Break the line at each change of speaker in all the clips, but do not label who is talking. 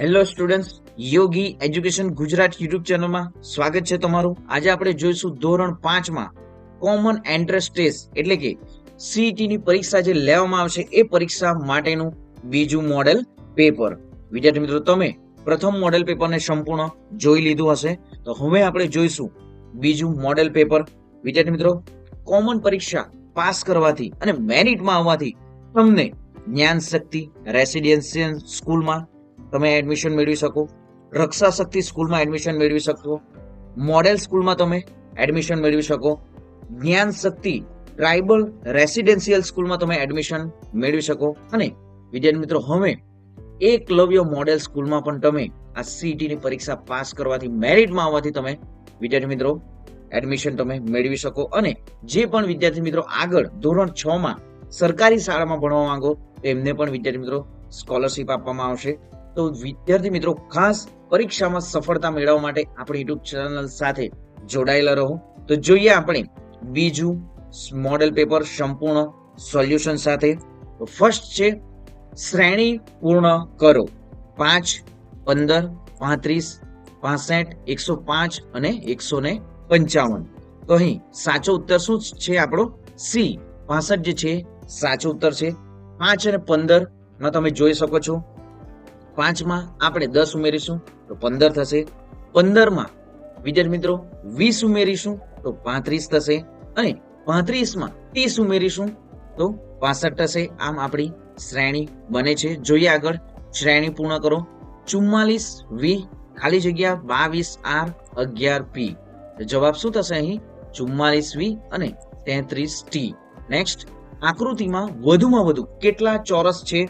Hello students Yogi education Gujarat YouTube ચેનલમાં સ્વાગત છે તમારું. આજે આપણે જોઈશું ધોરણ પાંચમાં કોમન એન્ટ્રન્સ ટેસ્ટ એટલે કે CET ની પરીક્ષા જે લેવામાં આવશે એ પરીક્ષા માટેનું બીજું મોડેલ પેપર વિદ્યાર્થી મિત્રો, તમે પ્રથમ મોડેલ પેપરને સંપૂર્ણ જોઈ લીધું હશે. તો હવે આપણે જોઈશું બીજું મોડેલ પેપર વિદ્યાર્થી મિત્રો કોમન પરીક્ષા પાસ કરવાથી અને મેરિટમાં આવવાથી તમને જ્ઞાન શક્તિ રેસિડેન્શિયલ સ્કૂલમાં તમે એડમિશન મેળવી શકો. રક્ષા શક્તિ સ્કૂલમાં એડમિશન મેળવી શકો. મોડેલ સ્કૂલમાં તમે એડમિશન મેળવી શકો. જ્ઞાન શક્તિ ટ્રાઇબલ રેસિડેન્શિયલ સ્કૂલમાં તમે એડમિશન મેળવી શકો. અને વિદ્યાર્થી મિત્રો, હવે એકલવ્ય મોડેલ સ્કૂલમાં પણ તમે આ CET ની પરીક્ષા પાસ કરવાથી મેરિટમાં આવવાથી તમે વિદ્યાર્થી મિત્રો એડમિશન તમે મેળવી શકો. અને જે પણ વિદ્યાર્થી મિત્રો આગળ ધોરણ છ માં સરકારી શાળામાં ભણવા માંગો તો એમને પણ વિદ્યાર્થી મિત્રો સ્કોલરશિપ આપવામાં આવશે. તો વિદ્યાર્થી મિત્રો, ખાસ પરીક્ષામાં સફળતા મેળવવા માટે આપણી યુટ્યુબ ચેનલ સાથે જોડાયેલા રહો. તો જોઈએ આપણે બીજું મોડેલ પેપર સંપૂર્ણ સોલ્યુશન સાથે. ફર્સ્ટ છે, શ્રેણી પૂર્ણ કરો. પાંચ, પંદર, પાંત્રીસ, પાસઠ, એકસો પાંચ અને એકસો ને પંચાવન. તો અહીં સાચો ઉત્તર શું છે આપણો? સી. પાસઠ જે છે, સાચો ઉત્તર છે. પાંચ અને પંદરમાં તમે જોઈ શકો છો. પાંચમાં આપણે દસ ઉમેરીશું, તો પંદર થશે. પંદરમાં, વિદ્યાર્થી મિત્રો, વીસ ઉમેરીશું, તો પાંત્રીસ થશે. અને પાંત્રીસમાં ત્રીસ ઉમેરીશું, તો પાસઠ થશે. આમ આપણી શ્રેણી બને છે. જોઈએ આગળ. શ્રેણી પૂર્ણ કરો. ચુમ્માલીસ વી, ખાલી જગ્યા, બાવીસ આર, અગિયાર પી. જવાબ શું થશે અહીં? ચુમ્માલીસ વી અને તેત્રીસ ટી. નેક્સ્ટ આકૃતિમાં વધુમાં વધુ કેટલા ચોરસ છે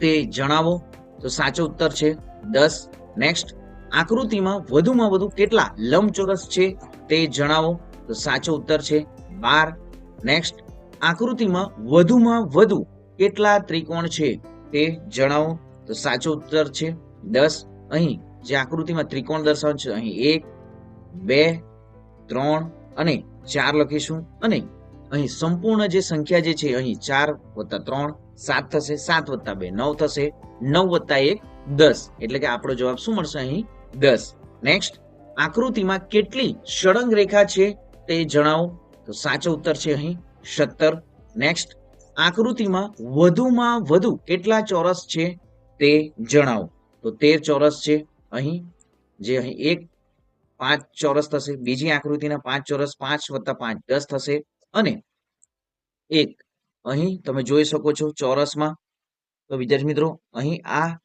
તે જણાવો. તો સાચો ઉત્તર છે દસ. નેક્સ્ટ આકૃતિમાં વધુમાં વધુ કેટલા લંબચોરસ છે તે જણાવો. તો સાચો ઉત્તર છે બાર. નેક્સ્ટ આકૃતિમાં વધુમાં વધુ કેટલા ત્રિકોણ છે તે જણાવો. તો સાચો ઉત્તર છે દસ. અહીં જે આકૃતિમાં ત્રિકોણ દર્શાવે છે, અહીં એક, બે, ત્રણ અને ચાર લખીશું. અને અહીં સંપૂર્ણ જે સંખ્યા જે છે, અહીં ચાર વત્તા ત્રણ સાત થશે, સાત વત્તા બે, નવ થશે, નવ વત્તા એક, દસ. એટલે કે આપણો જવાબ શું મળશે અહીં? દસ. નેક્સ્ટ આકૃતિમાં કેટલી સળંગ રેખા છે તે જણાવો. તો સાચો ઉત્તર છે અહીં સત્તર. નેક્સ્ટ આકૃતિમાં વધુમાં વધુ કેટલા ચોરસ છે તે જણાવો. તો તેર ચોરસ છે અહીં. જે અહીં એક, પાંચ ચોરસ થશે. બીજી આકૃતિના પાંચ ચોરસ પાંચ વત્તા પાંચ દસ થશે. અને એક અહીં તમે જોઈ શકો છો ચોરસમાં. તો વિદ્યાર્થી મિત્રો, અહીં આ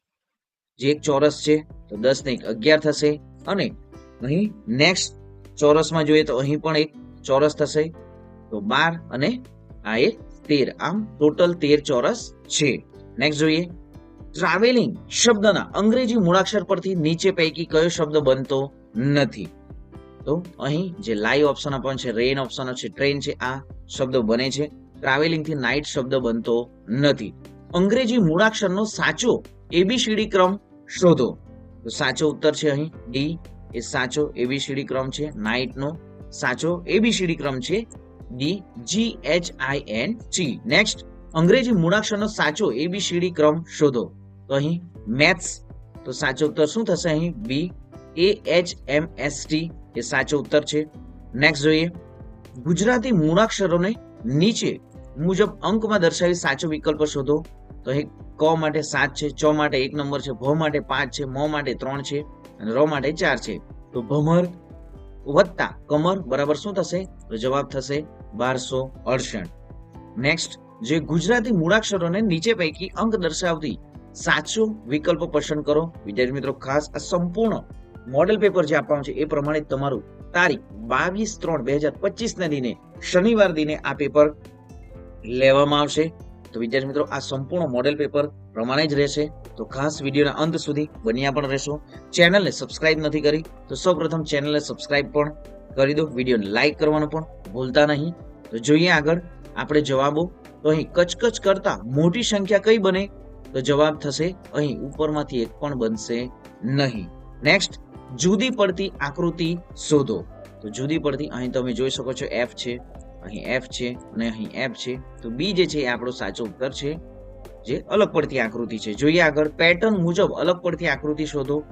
જે એક ચોરસ છે, તો દસ ને એક અગિયાર થશે. અને અહીં નેક્સ્ટ ચોરસમાં જોઈએ તો અહીં પણ એક ચોરસ થશે. તો બાર અને આ એક તેર. આમ ટોટલ તેર ચોરસ છે. નેક્સ્ટ જોઈએ. ટ્રાવેલિંગ શબ્દના અંગ્રેજી મૂળાક્ષર પરથી નીચે પૈકી કયો શબ્દ બનતો નથી? તો અહીં જે લાઈવ ઓપ્શન પણ છે રેન ઓપ્શન છે ટ્રેન છે, આ શબ્દ બને છે. ટ્રાવેલિંગથી નાઇટ શબ્દ બનતો નથી. અંગ્રેજી મૂળાક્ષરનો સાચો એબીસીડી ક્રમ શોધો. તો સાચો ઉત્તર છે અહીં ડી એ સાચો એબીસીડી ક્રમ છે. નાઇટનો સાચો એબીસીડી ક્રમ છે D G H I N T next અંગ્રેજી મૂળાક્ષરનો સાચો એબીસીડી ક્રમ શોધો. તો અહીં મેથ્સ, તો સાચો ઉત્તર શું થશે અહીં? B A H M S T એ સાચો ઉત્તર છે. નેક્સ્ટ જોઈએ. ગુજરાતી મૂળાક્ષરોને નીચે મુજબ અંકમાં દર્શાવી સાચો વિકલ્પ શોધો. તો એક ક માટે સાત છે, ચ માટે એક નંબર છે, ભ માટે પાંચ છે, મ માટે ત્રણ છે, અને ર માટે ચાર છે. તો ભમર વત્તા કમર બરાબર શું થશે? તો જવાબ થશે બારસો અડસઠ. નેક્સ્ટ જે ગુજરાતી મૂળાક્ષરોને નીચે પૈકી અંક દર્શાવતી સાચો વિકલ્પ પસંદ કરો. વિદ્યાર્થી મિત્રો, ખાસ આ સંપૂર્ણ મોડેલ પેપર જે આપવાનું છે, એ પ્રમાણે તમારું તારીખ બાવીસ ત્રણ બે હજાર પચીસ ના દિને શનિવાર દિને આ પેપર લેવામાં આવશે. તો વિદ્યાર્થી મિત્રો, આ સંપૂર્ણ મોડેલ પેપર પ્રમાણે જ રહેશે. તો ખાસ વિડીયોના અંત સુધી બન્યા પણ રહેશો. ચેનલને સબસ્ક્રાઇબ નથી કરી, તો સૌપ્રથમ ચેનલને સબસ્ક્રાઇબ પણ કરી દો. વિડીયોને લાઇક કરવાનું પણ ભૂલતા નહીં. તો જોઈએ આગળ, આપણે જવાબો. તો અહીં કચકચ કરતા મોટી સંખ્યા કઈ બને? તો જવાબ થશે, અહીં ઉપરમાંથી એક પણ બનશે નહીં. નેક્સ્ટ જુદી પડતી આકૃતિ શોધો. તો જુદી પડતી, અહીં તમે જોઈ શકો છો એફ છે. અહીં એફ છે અને અહીં એફ છે. તો બી જે છે એ આપણો સાચો ઉત્તર છે, જે અલગ પડતી આકૃતિ છે. જોઈએ આગળ પેટર્ન મુજબ અલગ પડતી આકૃતિ શોધો.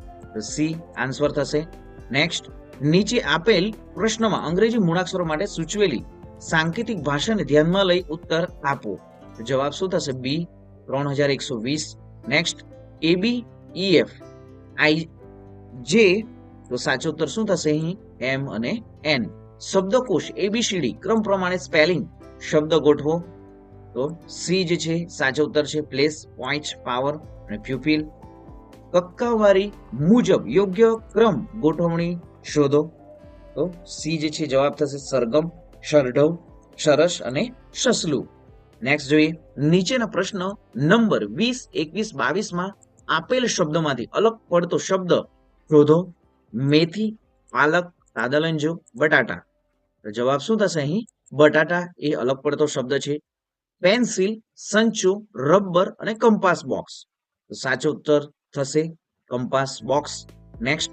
સી આન્સર થશે. નેક્સ્ટ નીચે આપેલ પ્રશ્નમાં અંગ્રેજી મૂળાક્ષરો માટે સૂચવેલી સાંકેતિક ભાષાને ધ્યાનમાં લઈ ઉત્તર આપો. જવાબ શું થશે? બી ત્રણ હજાર એકસો વીસ. Next A B E F I જે તો સાચો ઉત્તર શું થશે અહીં? એમ અને એન શબ્દકોશ એબીસીડી ક્રમ પ્રમાણે સ્પેલિંગ શબ્દ ગોઠવો. તો સી જે છે, સાચો ઉત્તર છે પ્લેસ પોઈન્ટ પાવર અને પ્યુપિલ કક્કાવારી મુજબ યોગ્ય ક્રમ ગોઠવણી શોધો. તો સી જે છે, જવાબ થશે સરગમ, શરઢવ, સરસ અને સસલું. નેક્સ્ટ જોઈએ. નીચેના પ્રશ્ન નંબર વીસ, એકવીસ બાવીસમાં આપેલ શબ્દોમાંથી અલગ પડતો શબ્દ શોધો. મેથી, પાલક સાદલંજો બટાટા. જવાબ શું થશે અહીં? બટાટા એ અલગ પડતો શબ્દ છે. પેન્સિલ, સંચો, રબર અને કંપાસ બોક્સ. સાચો ઉત્તર થશે compass box. Next,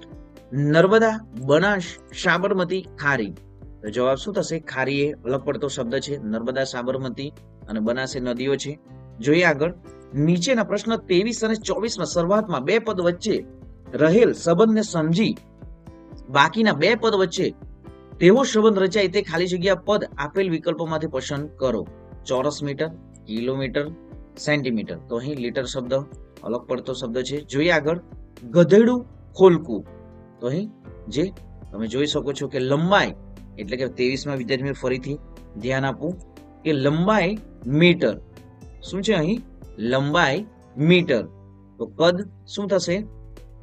Narmada, Banas, Sabarmati, Khari. જવાબ શું થશે? ખારી એ અલગ પડતો શબ્દ છે. નર્મદા, સાબરમતી અને બનાસ એ નદીઓ છે. જોઈએ આગળ. નીચેના પ્રશ્ન ત્રેવીસ અને ચોવીસમાં શરૂઆતમાં બે પદ વચ્ચે રહેલ સંબંધને સમજી. બાકીના બે પદ વચ્ચે તેવો સંબંધ રચાય તે ખાલી જગ્યા પદ આપેલ વિકલ્પોમાંથી પસંદ કરો. ચોરસ મીટર, કિલોમીટર, સેન્ટીમીટર. તો અહીં લીટર શબ્દ, અલગ પડતો શબ્દ છે. જોઈએ આગળ, ગધેડું ખોલકું. તો અહીં જે તમે જોઈ શકો છો કે લંબાઈ, એટલે કે ત્રેવીસમાં વિદ્યાર્થી ફરીથી ધ્યાન આપવું, કે લંબાઈ મીટર. શું છે અહીં? લંબાઈ મીટર. તો કદ શું થશે?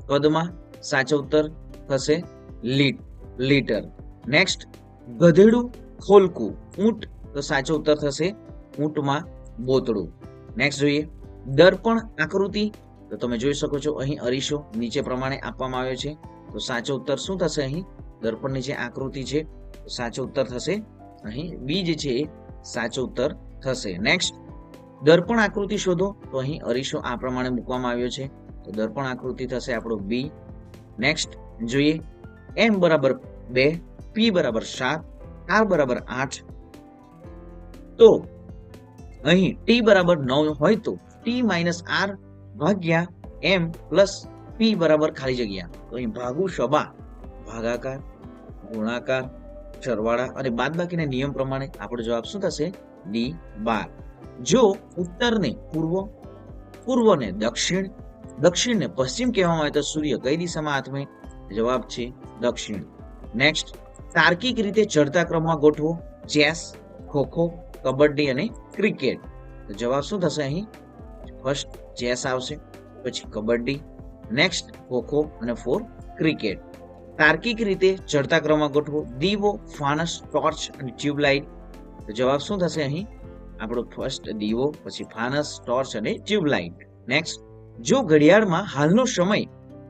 કદમાં સાચો ઉત્તર થશે લીટ લીટર. નેક્સ્ટ ગધેડું ખોલકું. ઊંટ, તો સાચો ઉત્તર થશે ઊંટમાં બોતડું. નેક્સ્ટ જોઈએ દર્પણ આકૃતિ. તો તમે જોઈ શકો છો, અહીં અરીસો નીચે પ્રમાણે આપવામાં આવ્યો છે. તો સાચો ઉત્તર શું થશે અહીં? દર્પણની જે આકૃતિ છે. સાચો ઉત્તર થશે અહીં. બી જે છે એ સાચો ઉત્તર થશે. નેક્સ્ટ દર્પણ આકૃતિ શોધો. તો અહીં અરીસો આ પ્રમાણે મૂકવામાં આવ્યો છે. તો દર્પણ આકૃતિ થશે આપણો બી નેક્સ્ટ જોઈએ એમ બરાબર બે, પી બરાબર સાત, આર બરાબર આઠ. તો અહીં ટી બરાબર નવ હોય તો ટી માઇનસ આર ભાગ્યા એમ પ્લસ પી બરાબર ખાલી જગ્યા. તો અહીં ભાગુ સભા ભાગાકાર, ગુણાકાર, સરવાળા અને બાદબાકીના નિયમ પ્રમાણે આપણો જવાબ શું થશે? ડી બાર. જો ઉત્તરને પૂર્વ, પૂર્વને દક્ષિણ, દક્ષિણને પશ્ચિમ કહેવામાં આવે તો સૂર્ય કઈ દિશામાં આથમે જવાબ છે દક્ષિણ. નેક્સ્ટ તાર્કિક રીતે ચડતા ક્રમમાં ગોઠવો. ચેસ ખોખો, કબડ્ડી અને ક્રિકેટ. તો જવાબ શું થશે અહીં? ફર્સ્ટ ચેસ આવશે, પછી કબડ્ડી. નેક્સ્ટ ખોખો અને ફોર ક્રિકેટ તાર્કિક રીતે ચડતા ક્રમમાં ગોઠવો. દીવો, ફાનસ, ટોર્ચ અને ટ્યુબલાઇટ. તો જવાબ શું થશે અહીં? આપણો ફર્સ્ટ દીવો, પછી ફાનસ, ટોર્ચ અને ટ્યુબલાઇટ. નેક્સ્ટ જો ઘડિયાળમાં હાલનો સમય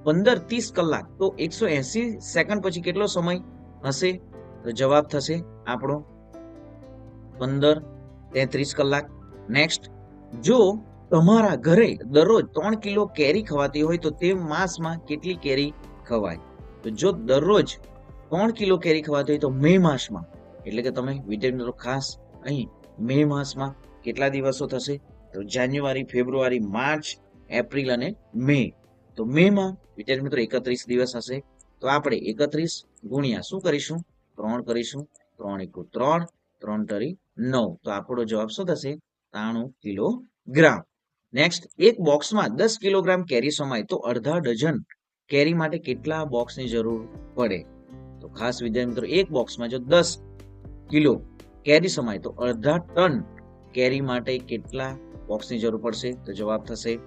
પંદર ત્રીસ કલાક, તો એકસો એસી સેકન્ડ પછી કેટલો સમય હશે? તો જવાબ થશે આપણો પંદર તેત્રીસ કલાક. નેક્સ્ટ જો તમારા ઘરે દરરોજ ત્રણ કિલો કેરી ખવાતી હોય, તો તે માસમાં કેટલી કેરી ખવાય? તો જો દરરોજ ત્રણ કિલો કેરી ખવાતી હોય, તો મે માસમાં. એટલે કે તમે વિદ્યાર્થી ખાસ અહીં મે માસમાં કેટલા દિવસો થશે? તો જાન્યુઆરી, ફેબ્રુઆરી, માર્ચ, એપ્રિલ અને મે. તો મે માં વિદ્યાર્થી મિત્રો એકત્રીસ દિવસ હશે. તો આપણે એકત્રીસ ગુણ્યા શું કરીશું? ત્રણ કરીશું. ત્રણ એકુ ત્રણ ત્રણ તરી નવ. તો આપણો જવાબ શું થશે? ત્રાણું કિલોગ્રામ. નેક્સ્ટ એક બોક્સમાં દસ કિલોગ્રામ કેરી સમાય. તો અડધા ડઝન કેરી માટે કેટલા બોક્સની જરૂર પડે? તો ખાસ વિદ્યાર્થી મિત્રો, એક બોક્સમાં જો દસ કિલો કેરી સમાય, તો અડધા ટન કેરી માટે કેટલા બોક્સની જરૂર પડશે? તો જવાબ થશે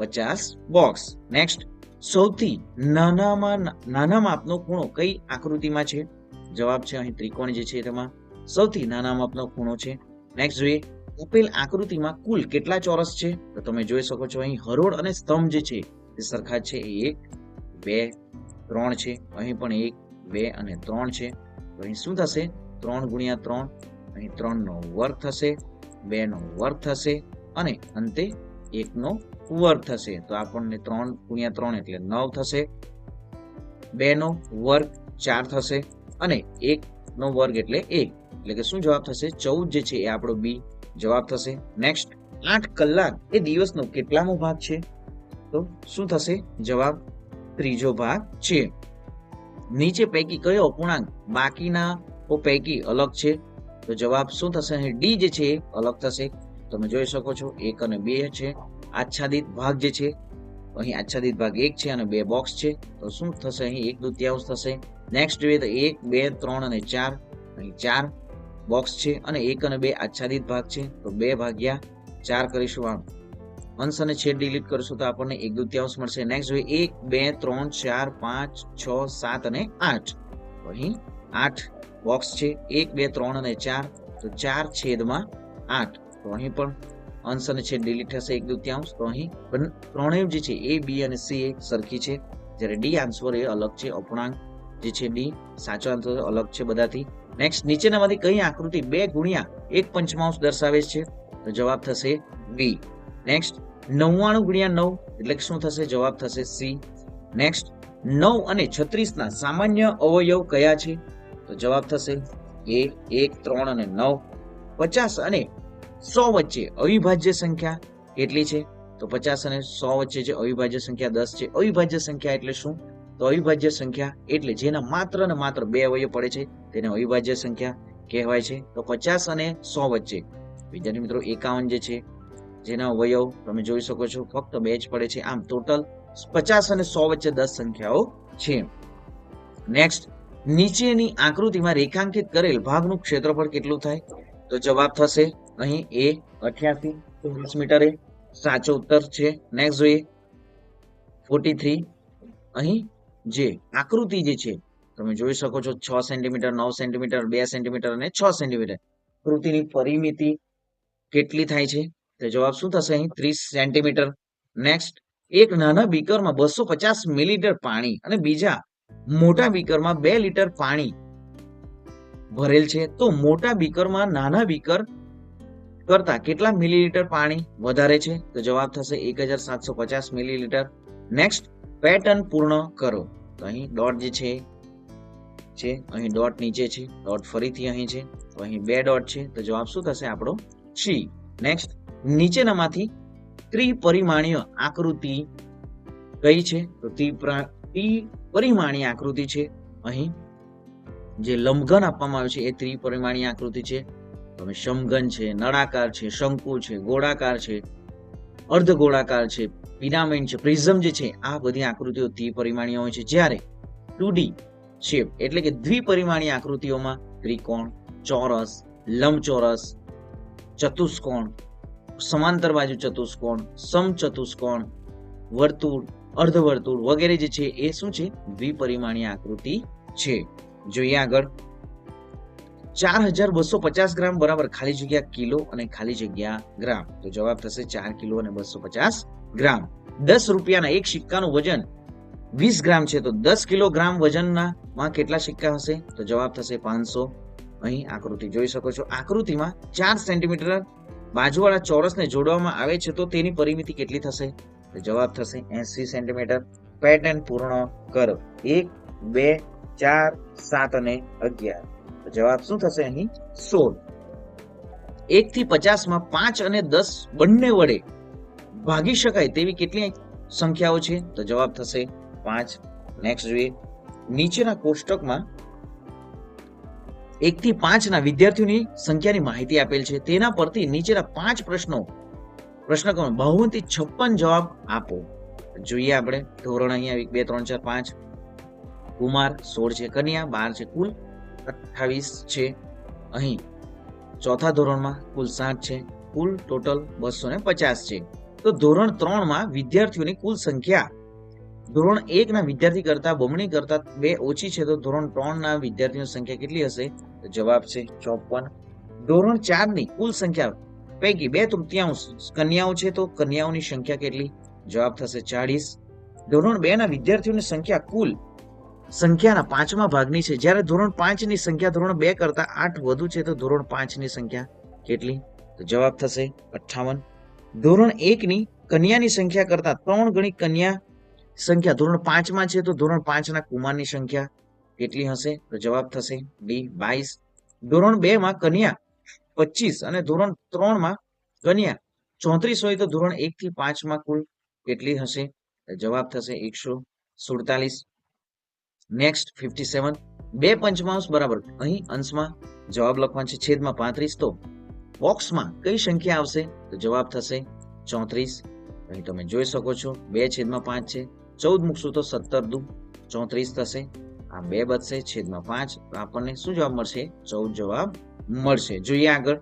પચાસ બોક્સ. નેક્સ્ટ સૌથી નાનામાં નાના માપનો ખૂણો કઈ આકૃતિમાં છે? જવાબ છે અહીં ત્રિકોણ જે છે તેમાં સૌથી નાના માપનો ખૂણો છે. નેક્સ્ટ જોઈએ આપેલ આકૃતિમાં કુલ કેટલા ચોરસ છે? તો તમે જોઈ શકો છો અહીં હરોળ અને સ્તંભ જે છે તે સરખા છે. એક, બે, ત્રણ છે. અહીં પણ એક, બે અને ત્રણ છે. તો અહીં શું થશે? ત્રણ ગુણ્યા ત્રણ. અહીં ત્રણનો વર્ગ થશે, બેનો વર્ગ થશે અને અંતે એકનો વર્ગ થશે. તો આપણને ત્રણ ગુણ્યા ત્રણ એટલે નવ થશે. બે નો વર્ગ ચાર થશે અને એક નો વર્ગ એટલે એક. એટલે કે શું જવાબ થશે? ચૌદ જે છે એ આપણો બી જવાબ થશે. નેક્સ્ટ આઠ કલાક એ દિવસનો કેટલામો ભાગ છે? તો શું થશે? જવાબ ત્રીજો ભાગ છે. નીચે પૈકી કયો અપૂર્ણાંક બાકીના પૈકી અલગ છે? તો જવાબ શું થશે? ડી જે છે અલગ થશે. તમે જોઈ શકો છો, એક અને બે છે. આચ્છાદિત ભાગ જે છે, અહીં આચ્છાદિત ભાગ એક છે અને બે બોક્સ છે. તો શું થશે? અહીં એક દુત્યાંશ થશે. નેક્સ્ટ જોઈએ તો એક, બે, ત્રણ અને ચાર. અહીં ચાર બોક્સ છે અને એક અને બે આચ્છાદિત ભાગ છે. તો બે ભાગ્યા ચાર કરીશું આમ. અંશ અને છેદ ડિલીટ કરશું તો આપણને એક દુત્યાંશ મળશે. નેક્સ્ટ જોઈએ એક, બે, ત્રણ, ચાર, પાંચ, છ, સાત અને આઠ. અહીં આઠ બોક્સ છે. એક, બે, ત્રણ અને ચાર. તો ચાર છેદમાં આઠ. તો અહીં પણ આન્સર છેદ ડિલીટ થશે એક દુત્યાંશ તો અહીં ત્રણેય જે છે એ બી અને સી એ સરખી છે. જ્યારે ડી આન્સર એ અલગ છે, અપૂર્ણાંક જે છે ડી, સાચો આન્સર અલગ છે બધાથી. નેક્સ્ટ નીચેનામાંથી કઈ આકૃતિ બે ગુણ્યા એક પંચમાંશ દર્શાવે છે? તો જવાબ થશે બી. નેક્સ્ટ નવ્વાણું ગુણ્યા નવ એટલે શું થશે? જવાબ થશે સી. નેક્સ્ટ નવ અને છત્રીસના સામાન્ય અવયવ કયા છે? તો જવાબ થશે એ, એક, ત્રણ અને નવ. પચાસ અને સો વચ્ચે અવિભાજ્ય સંખ્યા કેટલી છે? તો પચાસ અને સો વચ્ચે જે અવિભાજ્ય સંખ્યા દસ છે, અવિભાજ્ય સંખ્યા એટલે શું? તો અવિભાજ્ય સંખ્યા એટલે જેના માત્ર ને માત્ર બે અવયવ પડે છે, તેને અવિભાજ્ય સંખ્યા કહેવાય છે. તો પચાસ અને સો વચ્ચે, વિદ્યાર્થી મિત્રો, એકાવન જે છે, જેના અવયવ તમે જોઈ શકો છો, ફક્ત બે જ પડે છે. આમ ટોટલ પચાસ અને સો વચ્ચે દસ સંખ્યાઓ છે. નેક્સ્ટ નીચેની આકૃતિમાં રેખાંકિત કરેલ ભાગનું ક્ષેત્રફળ કેટલું થાય? તો જવાબ થશે અહીં એ અઠ્યાસી ચોરસ મીટર એ સાચો ઉત્તર છે. નેક્સ્ટ જોઈએ. ફોર્ટી થ્રી અહીં જે આકૃતિ જે છે, તમે જોઈ શકો છો છ સેન્ટીમીટર, નવ સેન્ટીમીટર, બે સેન્ટીમીટર અને છ સેન્ટીમીટર. કૃતિની પરિમિતિ કેટલી થાય છે? તો જવાબ શું થશે અહીં? ત્રીસ સેન્ટીમીટર. નેક્સ્ટ એક નાના બીકરમાં બસો પચાસ મિલીલીટર પાણી અને બીજા મોટા બીકરમાં બે લીટર પાણી ભરેલ છે. તો મોટા બીકરમાં નાના બીકર કરતા કેટલા મિલીલીટર પાણી વધારે છે? તો જવાબ થશે એક હજાર સાતસો પચાસ મિલીલીટર. નેક્સ્ટ પેટર્ન પૂર્ણ કરો. તો અહીં ડોટ જે છે છે, અહીં ડોટ નીચે છે ડોટ ફરીથી અહીં છે, તો અહીં બે ડોટ છે. તો જવાબ શું થશે આપણો? સી નેક્સ્ટ નીચેનામાંથી ત્રિપરિમાણીય આકૃતિ કઈ છે? તો ત્રિપ્રા- ત્રિપરિમાણીય આકૃતિ છે. અહીં જે લંબઘન આપવામાં આવ્યું છે, એ ત્રિપરિમાણીય આકૃતિ છે. તમે શમઘન છે, નળાકાર છે, શંકુ છે, ગોળાકાર છે અર્ધ ગોળાકાર છે, પિરામિડ છે, પ્રિઝમ જે છે, આ બધી આકૃતિઓ ત્રિપરિમાણીય હોય છે. જ્યારે ટુ ડી શેપ એટલે કે દ્વિપરિમાણીય આકૃતિઓમાં ત્રિકોણ, ચોરસ, લંબચોરસ, ચતુષ્કોણ, સમાંતર બાજુ ચતુષ્કોણ, સમચતુષ્કોણ, વર્તુળ, અર્ધવર્તુળ વગેરે જે છે, એ શું છે? દ્વિપરિમાણીય આકૃતિ છે. જોઈએ આગળ. ચાર હજાર બસો પચાસ ગ્રામ બરાબર ખાલી જગ્યા કિલો અને ખાલી જગ્યા ગ્રામ. તો જવાબ થશે ચાર કિલો અને બસો પચાસ ગ્રામ. દસ રૂપિયાના એક સિક્કાનું વજન વીસ ગ્રામ છે, તો દસ કિલોગ્રામ વજનના કેટલા સિક્કા હશે? તો જવાબ થશે પાંચસો. અહીં આકૃતિ જોઈ શકો છો. આકૃતિમાં ચાર સેન્ટીમીટર બાજુવાળા ચોરસને જોડવામાં આવે છે, તો તેની પરિમિતિ કેટલી થશે? તો જવાબ થશે એસી સેન્ટીમીટર. પેટર્ન પૂર્ણ કરો. એક, બે, ચાર, સાત અને અગિયાર. જવાબ શું થશે અહીં સોળ. એક થી પચાસમાં પાંચ અને દસ બંને વડે ભાગી શકાય તેવી કેટલી સંખ્યાઓ છે? તો જવાબ થશે પાંચ. નેક્સ્ટ જોઈએ. નીચેના કોષ્ટકમાં એક થી પાંચ ના વિદ્યાર્થીઓની સંખ્યાની માહિતી આપેલ છે. તેના પરથી નીચેના પાંચ પ્રશ્નો પ્રશ્ન કરો બહુમતી છપ્પન જવાબ આપો. જોઈએ આપણે. ધોરણ અહીંયા બે, ત્રણ, ચાર, પાંચ. કુમાર સોળ છે. કન્યા બાર છે. કુલ અઠ્ઠાવીસ છે. અહીં ચોથા ધોરણમાં કુલ સાત છે. કુલ ટોટલ બસો ને પચાસ છે. તો ધોરણ ત્રણમાં વિદ્યાર્થીઓની કુલ સંખ્યા ધોરણ એક ના વિદ્યાર્થી કરતા બમણી કરતા બે ઓછી છે. તો ધોરણ ત્રણ ના વિદ્યાર્થીઓની સંખ્યા કેટલી હશે? જવાબ છે ચોપન. ધોરણ ચારની કુલ સંખ્યા પૈકી બે તૃતીયાંશ કન્યાઓ છે. તો કન્યાઓની સંખ્યા કેટલી? જવાબ થશે ચાળીસ. ધોરણ બે ના વિદ્યાર્થીઓની સંખ્યા કુલ સંખ્યાના પાંચમા ભાગની છે. જ્યારે ધોરણ પાંચની સંખ્યા ધોરણ બે કરતા આઠ વધુ છે, તો ધોરણ પાંચની સંખ્યા કેટલી? તો જવાબ થશે અઠ્ઠાવન. ધોરણ એકની કન્યાની સંખ્યા કરતા ત્રણ ગણી કન્યા સંખ્યા ધોરણ પાંચમાં છે, તો ધોરણ પાંચના કુમારની સંખ્યા કેટલી હશે? તો જવાબ થશે ડી બાવીસ. ધોરણ બે માં કન્યા પચીસ અને ધોરણ ત્રણમાં કન્યા ચોત્રીસ હોય, તો ધોરણ એક થી પાંચમાં કુલ કેટલી હશે? જવાબ થશે એકસો સુડતાલીસ. નેક્સ્ટ ફિફ્ટી સેવન બે પંચમાંશ બરાબર. અહીં અંશમાં જવાબ લખવાનો છે છેદમાં પાંત્રીસ. તો બોક્સમાં કઈ સંખ્યા આવશે? તો જવાબ થશે ચોત્રીસ. અહીં તમે જોઈ શકો છો, બે છેદમાં પાંચ છે. ચૌદ મૂકશું તો સત્તર દુ. ચોત્રીસ થશે. આ બે બચશે, છેદમાં પાંચ. આપણને શું જવાબ મળશે? ચૌદ જવાબ મળશે. જોઈએ આગળ.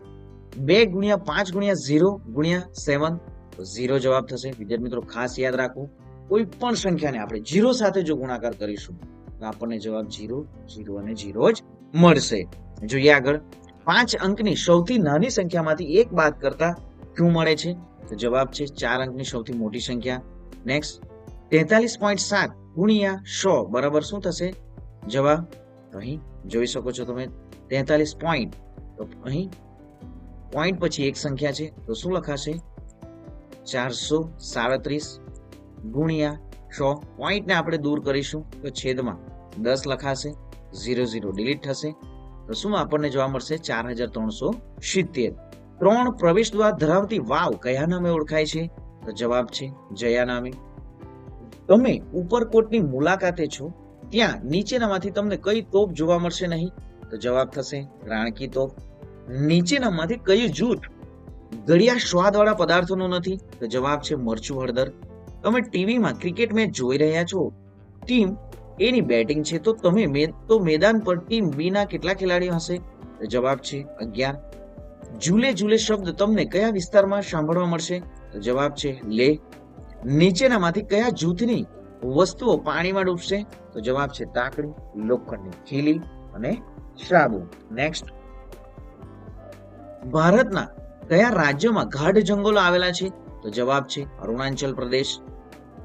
બે ગુણ્યા પાંચ ગુણ્યા ઝીરો ગુણ્યા સેવન. ઝીરો જવાબ થશે. વિદ્યાર્થી મિત્રો, ખાસ યાદ રાખવું કોઈ પણ સંખ્યાને આપણે ઝીરો સાથે જો ગુણાકાર કરીશું આપણને જવાબ ઝીરો ઝીરો અને ઝીરો જ મળશે. જોઈએ આગળ. પાંચ અંકની સૌથી નાની સંખ્યામાંથી એક બાદ કરતા શું મળે છે? તો જવાબ છે ચાર અંકની સૌથી મોટી સંખ્યા. નેક્સ્ટ તેતાલીસ પોઈન્ટ સાત ગુણ્યા સો. બરાબર શું થશે? જવાબ અહીં જોઈ શકો છો તમે. તેતાલીસ પોઈન્ટ. તો અહીં પોઈન્ટ પછી એક સંખ્યા છે. તો શું લખાશે? ચારસો સાડત્રીસ ગુણ્યા સો પોઈન્ટને આપણે દૂર કરીશું તો છેદમાં દસ લખાશે, ઝીરો ઝીરો ડિલીટ થશે. તો શું આપણને જોવા મળશે? ચાર હજાર ત્રણસો સિત્તેર. ત્રણ પ્રવેશ દ્વાર ધરાવતી વાવ કયા નામે ઓળખાય છે? તો જવાબ છે જયા નામે. તમે ઉપરકોટની મુલાકાતે છો, ત્યાં નીચેનામાંથી તમને કઈ તોપ જોવા મળશે નહીં? તો જવાબ થશે રાણકી તોપ. નીચેનામાંથી કયું જૂથ ગળિયા સ્વાદવાળા પદાર્થોનું નથી? તો જવાબ છે મરચું હળદર. તમે ટીવીમાં ક્રિકેટ મેચ જોઈ રહ્યા છો. ટીમ, એની બેટિંગ છે, તો તમે તો મેદાન પર ટીમ બીના કેટલા ખેલાડીઓ હશે? જવાબ છે અગિયાર. ઝૂલે ઝૂલે શબ્દ તમને કયા વિસ્તારમાં સાંભળવા મળશે? જવાબ છે લે. નીચેનામાંથી કયા જૂથની વસ્તુઓ પાણીમાં ડૂબશે? તો જવાબ છે તાકડી, લોખંડની ખીલી અને સાબુ નેક્સ્ટ ભારતના કયા રાજ્યોમાં ગાઢ જંગલો આવેલા છે? તો જવાબ છે અરુણાચલ પ્રદેશ.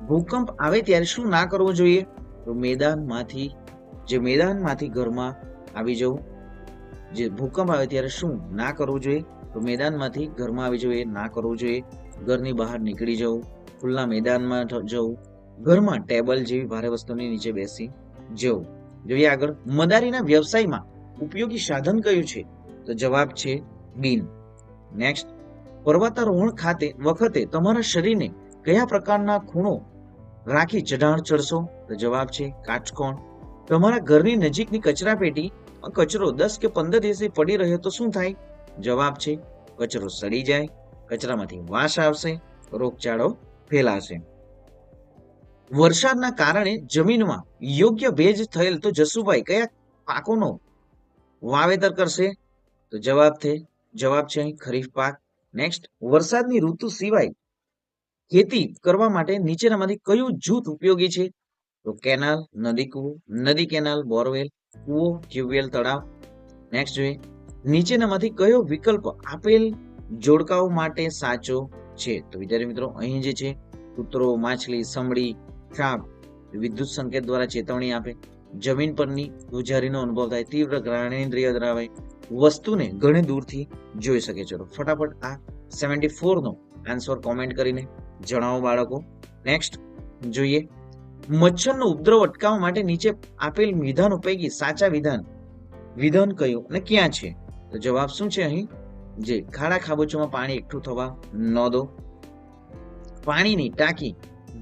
ભૂકંપ આવે ત્યારે શું ના કરવું જોઈએ? તો મેદાનમાંથી, જે મેદાનમાંથી ઘરમાં આવી જવું. જે ભૂકંપ આવે ત્યારે શું ના કરવું જોઈએ? તો મેદાનમાંથી ઘરમાં આવી જવું એ ના કરવું જોઈએ. ઘરની બહાર નીકળી જવું, ખુલ્લા મેદાનમાં જવું, ઘરમાં ટેબલ જેવી ભારે વસ્તુની નીચે બેસી જવું. જોઈએ આગળ, મદારીના વ્યવસાયમાં ઉપયોગી સાધન કયું છે? તો જવાબ છે બીન. નેક્સ્ટ. પર્વતારોહણ ખાતે વખતે તમારા શરીરને કયા પ્રકારના ખૂણો રાખી ચઢાણ ચડશો? તો જવાબ છે કાચકોણ. તમારા ઘરની નજીકની કચરા પેટી કચરો દસ કે પંદર દિવસે પડી રહ્યો તો શું થાય? જવાબ છે કચરો સડી જાય, કચરામાંથી વાસ આવશે, રોગચાળો ફેલાશે. વરસાદના કારણે જમીનમાં યોગ્ય ભેજ થયેલ તો જસુભાઈ કયા પાકોનો વાવેતર કરશે? તો જવાબ છે જવાબ છે ખરીફ પાક. નેક્સ્ટ વરસાદની ઋતુ સિવાય ખેતી કરવા માટે નીચેનામાંથી કયું જૂથ ઉપયોગી છે? તો કેનાલ, નદી કૂવો, નદી કેનાલ, બોરવેલ, કૂવો ટ્યુબવેલ તળાવ. નેક્સ્ટ જોઈએ, નીચેનામાંથી કયો વિકલ્પ આપેલ જોડકાઓ માટે સાચો છે? તો વિદ્યાર્થી મિત્રો, અહીં જે છે, કૂતરો, માછલી, સમડી સાપ વિદ્યુત સંકેત દ્વારા ચેતવણી આપે. જમીન પરની ધ્રુજારીનો અનુભવ થાય, તીવ્ર જ્ઞાનેન્દ્રિય ધરાવે, વસ્તુને ઘણી દૂરથી જોઈ શકે. છે ફટાફટ આ સેવન્ટી ફોરનો આન્સર કોમેન્ટ કરીને જણાવો બાળકો. નેક્સ્ટ જોઈએ. મચ્છરનો ઉપદ્રવ અટકાવવા માટે નીચે આપેલ વિધાનો પૈકી સાચા વિધાન વિધાન કયું અને ક્યાં છે? તો જવાબ શું છે અહીં? જે ખાડા ખાબોચોમાં પાણી એકઠું થવા ન દો. પાણીની ટાંકી,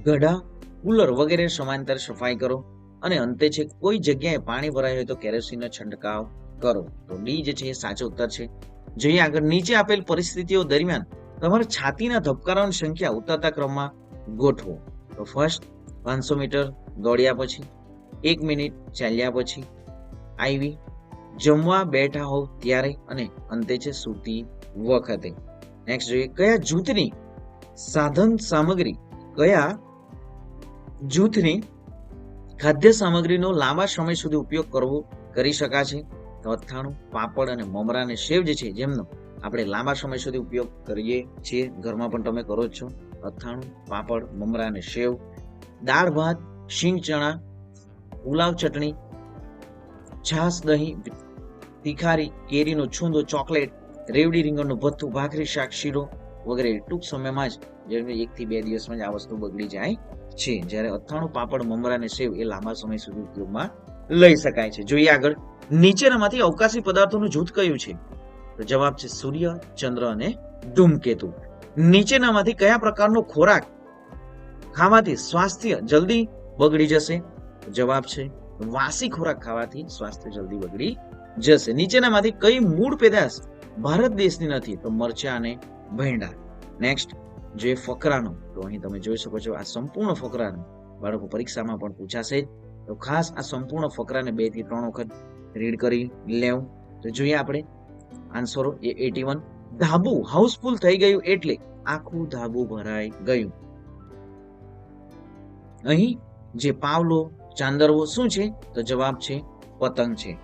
ગઢા, કુલર વગેરે સમાંતર સફાઈ કરો. અને અંતે છે, કોઈ જગ્યાએ પાણી ભરાય હોય તો કેરોસીનનો છંટકાવ કરો. તો ડી જે છે એ સાચો ઉત્તર છે. જોઈએ આગળ નીચે આપેલ પરિસ્થિતિઓ દરમિયાન તમારા છાતીના ધબકારાની સંખ્યા ઉતરતા ક્રમમાં ગોઠવો. તો ફર્સ્ટ પાંચસો મીટર દોડ્યા પછી, એક મિનિટ ચાલ્યા પછી આવી જમવા બેઠા હોવ ત્યારે અને અંતે છે સૂતી વખતે. નેક્સ્ટ જોઈએ, કયા જૂથની સાધન સામગ્રી, કયા જૂથની ખાદ્ય સામગ્રીનો લાંબા સમય સુધી ઉપયોગ કરવો કરી શકાશે. અથાણું પાપડ અને મમરા અને સેવ જે છે, જેમનો આપણે લાંબા સમય સુધી ઉપયોગ કરીએ છીએ, ઘરમાં પણ તમે કરો જ છો. અથાણું પાપડ, મમરા અને સેવ, દાળ ભાત, શીંગ ચણા, પુલાવ ચટણી છાસ દહીં તિખારી કેરીનો છૂંદો, ચોકલેટ, રેવડી રીંગણનું ભથ્થું, ભાખરી, શાક, શીરો વગેરે ટૂંક સમયમાં જ, જેમ એકથી બે દિવસમાં જ આ વસ્તુ બગડી જાય. છે. જ્યારે અથાણું પાપડ મમરા અને સેવ એ લાંબા સમય સુધી ઉપયોગમાં લઈ શકાય છે. જોઈએ આગળ. નીચેનામાંથી અવકાશી પદાર્થોનું જૂથ કયું છે? તો જવાબ છે સૂર્ય, ચંદ્ર અને ધૂમકેતુ. નીચેનામાંથી કયા પ્રકારનો ખોરાક ખાવાથી સ્વાસ્થ્ય જલ્દી બગડી જશે? જવાબ છે વાસી ખોરાક ખાવાથી સ્વાસ્થ્ય જલ્દી બગડી જશે. નીચેનામાંથી કઈ મૂળ પેદાશ ભારત દેશની નથી? તો મરચા અને ભેંડા. નેક્સ્ટ જે ફકરાનો, તો અહીં તમે જોઈ શકો છો આ સંપૂર્ણ ફકરાનો. બાળકો પરીક્ષામાં પણ પૂછાશે જ. તો ખાસ આ સંપૂર્ણ ફકરાને બેથી ત્રણ વખત રીડ કરી લેવું. તો જોઈએ આપણે. આન્સરો એ એટી વન ધાબુ હાઉસફુલ થઈ ગયું એટલે આખું ધાબુ ભરાઈ ગયું. અહીં જે પાવલો, ચાંદરવો શું છે? તો જવાબ છે, પતંગ છે.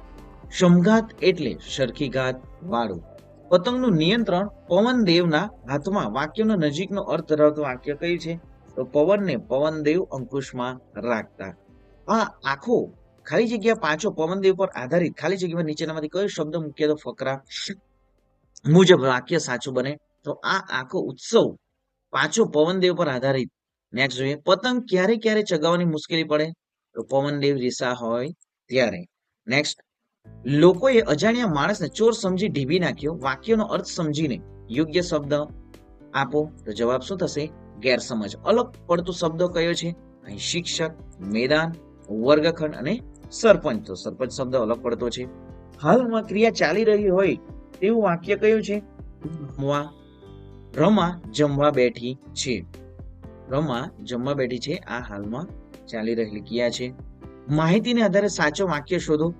સમઘાત એટલે સરખી ઘાત વાળું. પતંગનું નિયંત્રણ પવનદેવના હાથમાં. વાક્યનો નજીકનો અર્થ ધરાવતું વાક્ય કયું છે? તો પવનને પવનદેવ અંકુશમાં રાખતા. આ આખો ખાલી જગ્યા પાછો પવનદેવ પર આધારિત ખાલી જગ્યામાં નીચેનામાંથી કયો શબ્દ મૂકીએ તો ફકરા મુજબ વાક્ય સાચું બને. તો આ આખો ઉત્સવ પાછો પવનદેવ પર આધારિત. નેક્સ્ટ જોઈએ, પતંગ ક્યારે ક્યારે ચગાવવાની મુશ્કેલી પડે? તો પવનદેવ રીસા હોય ત્યારે. નેક્સ્ટ લોકોએ અજાણ્યા માણસને ચોર સમજી ઢીબી નાખ્યો, વાક્યનો અર્થ સમજીને યોગ્ય શબ્દ આપો, તો જવાબ શું થશે? ગેરસમજ. અલગ પડતો શબ્દ કયો છે? અહીં શિક્ષક, મેદાન, વર્ગખંડ અને સરપંચ. તો સરપંચ શબ્દ અલગ પડતો છે. હાલમાં ક્રિયા ચાલી રહી હોય તેવું વાક્ય કયું છે? રમવા. રમા જમવા બેઠી છે. રમા જમવા બેઠી છે. આ હાલમાં ચાલી રહેલી ક્રિયા છે. માહિતીને આધારે સાચો વાક્ય શોધો.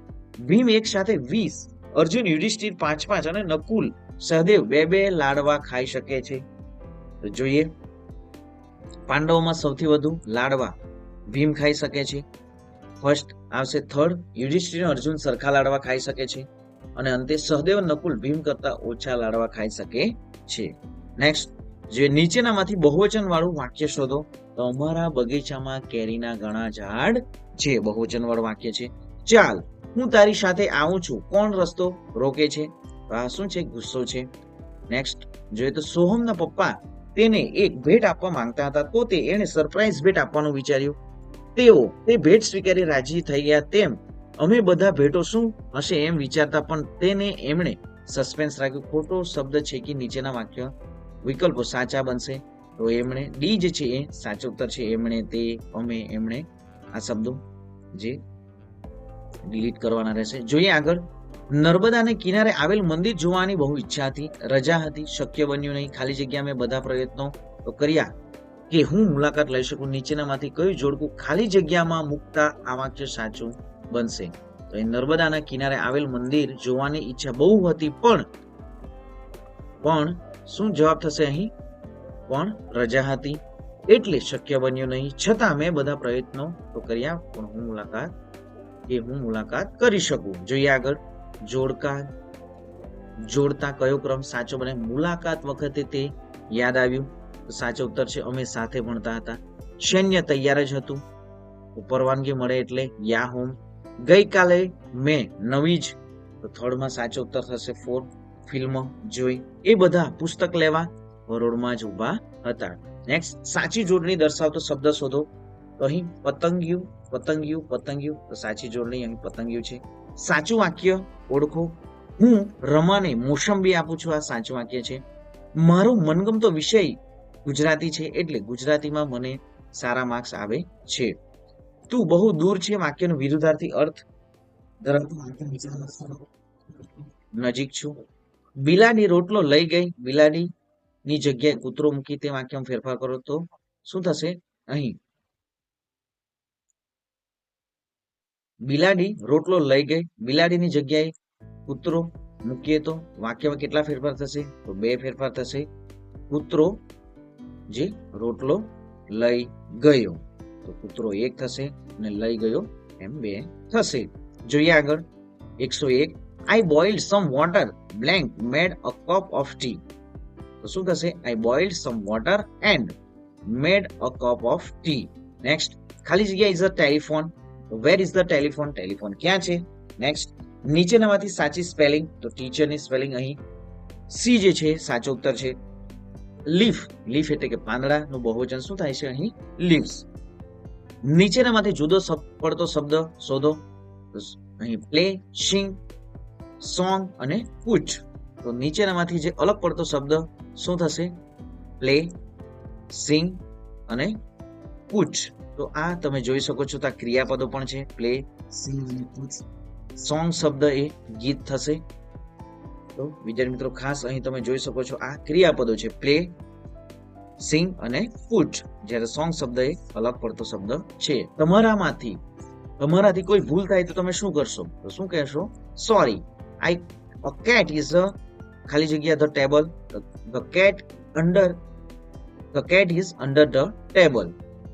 ભીમ એક સાથે વીસ, અર્જુન યુધિષ્ઠિર પાંચ પાંચ અને નકુલ સહદેવ બે બે લાડવા ખાઈ શકે છે. તો જોઈએ, પાંડવોમાં સૌથી વધુ લાડવા ભીમ ખાઈ શકે છે. ફર્સ્ટ આવશે થર્ડ યુધિષ્ઠિર અર્જુન સરખા લાડવા ખાઈ શકે છે. અને અંતે સહદેવ નકુલ ભીમ કરતા ઓછા લાડવા ખાઈ શકે છે. નેક્સ્ટ જે નીચેનામાંથી બહુવચન વાળું વાક્ય શોધો. તો અમારા બગીચામાં કેરીના ઘણા ઝાડ છે. બહુવચન વાળું વાક્ય છે. ચાલ હું તારી સાથે આવું છું. કોણ રસ્તો રોકે છે? તો આ શું છે? ગુસ્સો છે. નેક્સ્ટ જોઈએ તો સોહમના પપ્પા તેને એક ભેટ આપવા માંગતા હતા. તો તે એને સરપ્રાઈઝ ભેટ આપવાનું વિચાર્યું. તેઓ તે ભેટ સ્વીકારી રાજી થઈ ગયા તેમ, અમે બધા ભેટો શું? હશે એમ વિચારતા પણ તેને એમણે સસ્પેન્સ રાખ્યું. ખોટો શબ્દ છે કે નીચેના વાક્ય? વિકલ્પો સાચા બનશે. તો એમણે, ડી જે છે એ સાચો ઉત્તર છે. એમણે તે, અમે, એમણે આ શબ્દો જે ડિલીટ કરવાના રહેશે. જોઈએ આગળ. નર્મદાને કિનારે આવેલ મંદિર જોવાની બહુ ઈચ્છા હતી. રજા હતી. શક્ય બન્યું નહીં. ખાલી જગ્યા મેં બધા પ્રયત્નો તો કર્યા. કે હું મુલાકાત લઈ શકું. નીચેનામાંથી કયું જોડકું ખાલી જગ્યામાં મૂકતા આ વાક્ય સાચું બનશે. તો એ નર્મદાના કિનારે આવેલ મંદિર જોવાની ઈચ્છા બહુ હતી પણ પણ શું જવાબ થશે અહીં? પણ રજા હતી. એટલે શક્ય બન્યું નહીં. છતાં મેં બધા પ્રયત્નો તો કર્યા, પણ હું મુલાકાત કે હું મુલાકાત કરી શકું. જોઈએ આગળ, જોડકા, જોડતા કયો ક્રમ સાચો બને? મુલાકાત વખતે તે યાદ આવ્યું. સાચો ઉત્તર છે, અમે સાથે ભણતા હતા. સૈન્ય તૈયાર જ હતું. પરવાનગી મળે એટલે યા હોમ ગઈકાલે મેં નવી જ, તો થર્ડમાં સાચો ઉત્તર થશે ફોર ફિલ્મ જોઈ. એ બધા પુસ્તક લેવા હરોળમાં જ ઊભા હતા. નેક્સ્ટ સાચી જોડણી દર્શાવતો શબ્દ શોધો. તો અહીં પતંગિયું પતંગિયું પતંગિયું, તો સાચી જોડણી અહીં પતંગિયું છે. સાચું વાક્ય ઓળખો. હું રમાને મોસંબી આપું છું, આ સાચું વાક્ય છે. મારો મનગમતો વિષય ગુજરાતી છે, એટલે ગુજરાતીમાં મને સારા માર્ક્સ આવે છે. તું બહુ દૂર છે, વાક્યનો વિરુદ્ધાર્થી અર્થ નજીક છું. બિલાડી રોટલો લઈ ગઈ બિલાડી ની જગ્યાએ કૂતરો મૂકી તે વાક્યમાં ફેરફાર કરો તો શું થશે? અહીં બિલાડી રોટલો લઈ ગઈ. બિલાડીની જગ્યાએ કૂતરો મૂકીએ તો વાક્યમાં કેટલા ફેરફાર થશે? તો બે ફેરફાર થશે. કૂતરો જે રોટલો લઈ ગયો, તો કૂતરો એક થશે અને લઈ ગયો એમ બે થશે. જોઈએ આગળ. એકસો એક. I boiled some water blank made a cup of tea તો શું થશે? I boiled some water and made a cup of tea next ખાલી જગ્યા is a telephone where is the telephone telephone ક્યાં છે? નેક્સ્ટ નીચેનામાંથી સાચી સ્પેલિંગ તો ટીચરની સ્પેલિંગ અહીં. સી જે છે, સાચો ઉત્તર છે લીફ લીફ એટલે કે પાંદડાનું બહુવચન શું થાય છે અહીં? લીવ્સ નીચેનામાંથી જુદો પડતો શબ્દ શોધો. અહીં પ્લે સિંગ સોંગ અને પૂચ તો નીચેનામાંથી જે અલગ પડતો શબ્દ શું થશે? પ્લે સિંગ અને પૂછ તો આ તમે જોઈ શકો છો તો આ ક્રિયાપદો પણ છે. પ્લે સોંગ શબ્દ એ ગીત થશે. તો વિદ્યાર્થી મિત્રો, ખાસ અહીં તમે જોઈ શકો છો આ ક્રિયાપદો છે. પ્લે સિંગ અને ફૂટ જ્યારે સોંગ શબ્દ એ અલગ પડતો શબ્દ છે. તમારામાંથી, તમારાથી કોઈ ભૂલ થાય તો તમે શું કરશો? તો શું કહેશો? Sorry I a cat is a ખાલી જગ્યા the table the cat under the cat is under the table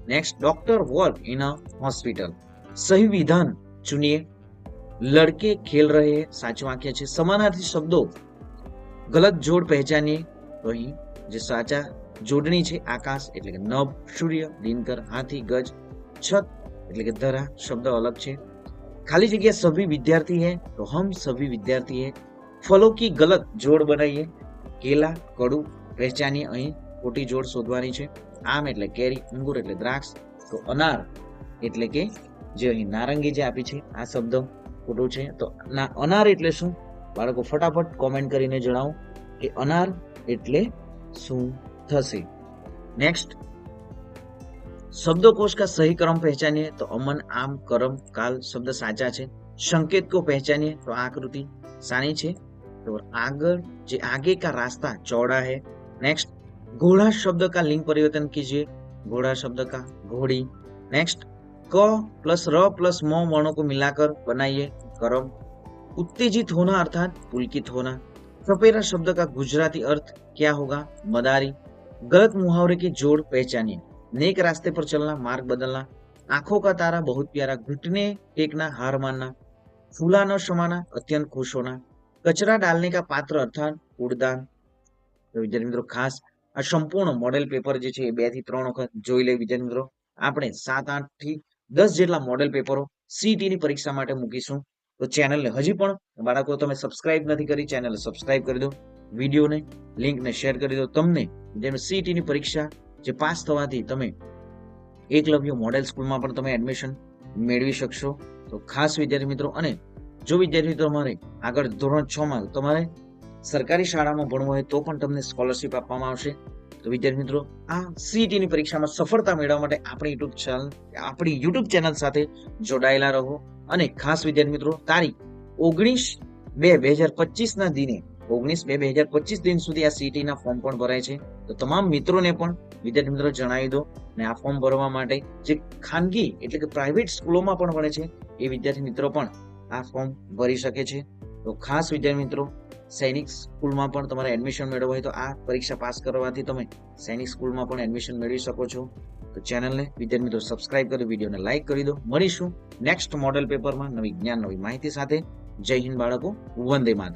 next doctor work in a hospital સહી વિધાન ચુનિए લડકે ખેલ રહે, સાચું વાક્ય છે. સમાનાર્થી શબ્દો. ગલત જોડ પહેચાનીએ. તો અહીં જે સાચા જોડણી છે, આકાશ, એટલે કે નભ, સૂર્ય, દિનકર, હાથી, ગજ, છત, એટલે કે ધરા, શબ્દ અલગ છે. ખાલી જગ્યા સભી વિદ્યાર્થી હે, તો હમ સભી વિદ્યાર્થી હે. ફલો કી ગલત જોડ બનાવીએ કેલા, કડું પહેચાની અહીં ખોટી જોડ શોધવાની છે. આમ એટલે કેરી અંગુર એટલે દ્રાક્ષ તો અનાર એટલે કે જે અહીં નારંગી જે આપી છે આ શબ્દ ખોટું છે તો ના અનાર એટલે શું બાળકો ફટાફટ કોમેન્ટ કરીને જણાવો કે અનાર એટલે શું થશે નેક્સ્ટ शब्दकोश का सही क्रम पहचानिए तो अमन आम करम काल शब्द साचा છે संकेत को पहचानिए तो आकृति सानी છે तो आगर जे आगे का रास्ता चौड़ा है नेक्स्ट घोड़ा शब्द का लिंग परिवर्तन कीजिए। घोड़ा शब्द का घोड़ी। नेक्स्ट क प्लस र प्लस म वर्णों को मिलाकर बनाइए। करम उत्तेजित होना अर्थात पुलकित होना। सपेरा शब्द का गुजराती अर्थ क्या होगा? मदारी। गलत मुहावरे की जोड़ पहचानिए। नेक रास्ते पर चलना, मार्ग बदलना। आँखों का तारा बहुत प्यारा। घुटने टेकना हार मानना। फूला न समाना, अत्यंत खुश होना। कचरा डालने का पात्र अर्थात उड़दान। तो मित्रों, खास આ સંપૂર્ણ મોડેલ પેપર જે છે એ બેથી ત્રણ વખત જોઈ લે વિદ્યાર્થી મિત્રો. આપણે સાત, આઠથી દસ જેટલા મોડેલ પેપરો સીટીની પરીક્ષા માટે મૂકીશું. તો ચેનલને હજી પણ બાળકો તમે સબસ્ક્રાઇબ નથી કરી ચેનલ સબસ્ક્રાઇબ કરી દો. વિડીયોને લિંકને શેર કરી દો. તમને જેમ સીટીની પરીક્ષા જે પાસ થવાથી તમે એકલવ્ય મોડેલ સ્કૂલમાં પણ તમે એડમિશન મેળવી શકશો. તો ખાસ વિદ્યાર્થી મિત્રો, અને જો વિદ્યાર્થી મિત્રો તમારે આગળ ધોરણ છ માં તમારે સરકારી શાળામાં ભણવું હોય તો પણ તમને સ્કોલરશિપ આપવામાં આવશે. તો વિદ્યાર્થી મિત્રો, આ સીઈટીની પરીક્ષામાં સફળતા મેળવવા માટે આપણી યુટ્યુબ ચેનલ આપણી યુટ્યુબ ચેનલ સાથે જોડાયેલા રહો. અને ખાસ વિદ્યાર્થી મિત્રો, તારીખ ઓગણીસ બે બે હજાર પચીસના દિને, ઓગણીસ બે બે હજાર પચીસ દિન સુધી આ સીટીના ફોર્મ પણ ભરાય છે. તો તમામ મિત્રોને પણ વિદ્યાર્થી મિત્રો જણાવી દો. અને આ ફોર્મ ભરવા માટે જે ખાનગી એટલે કે પ્રાઇવેટ સ્કૂલોમાં પણ ભણે છે, એ વિદ્યાર્થી મિત્રો પણ આ ફોર્મ ભરી શકે છે. તો ખાસ વિદ્યાર્થી મિત્રો સૈનિક સ્કૂલમાં પણ તમારે એડમિશન મેળવવું હોય તો આ પરીક્ષા પાસ કરવાથી તમે સૈનિક સ્કૂલમાં પણ એડમિશન મેળવી શકો છો. તો ચેનલને વિદ્યાર્થી મિત્રો સબસ્ક્રાઇબ કરી, વિડીયોને લાઈક કરી દો. મળીશું નેક્સ્ટ મોડેલ પેપરમાં નવી જ્ઞાન, નવી માહિતી સાથે. જય હિન્દ બાળકો, વંદે માતરમ.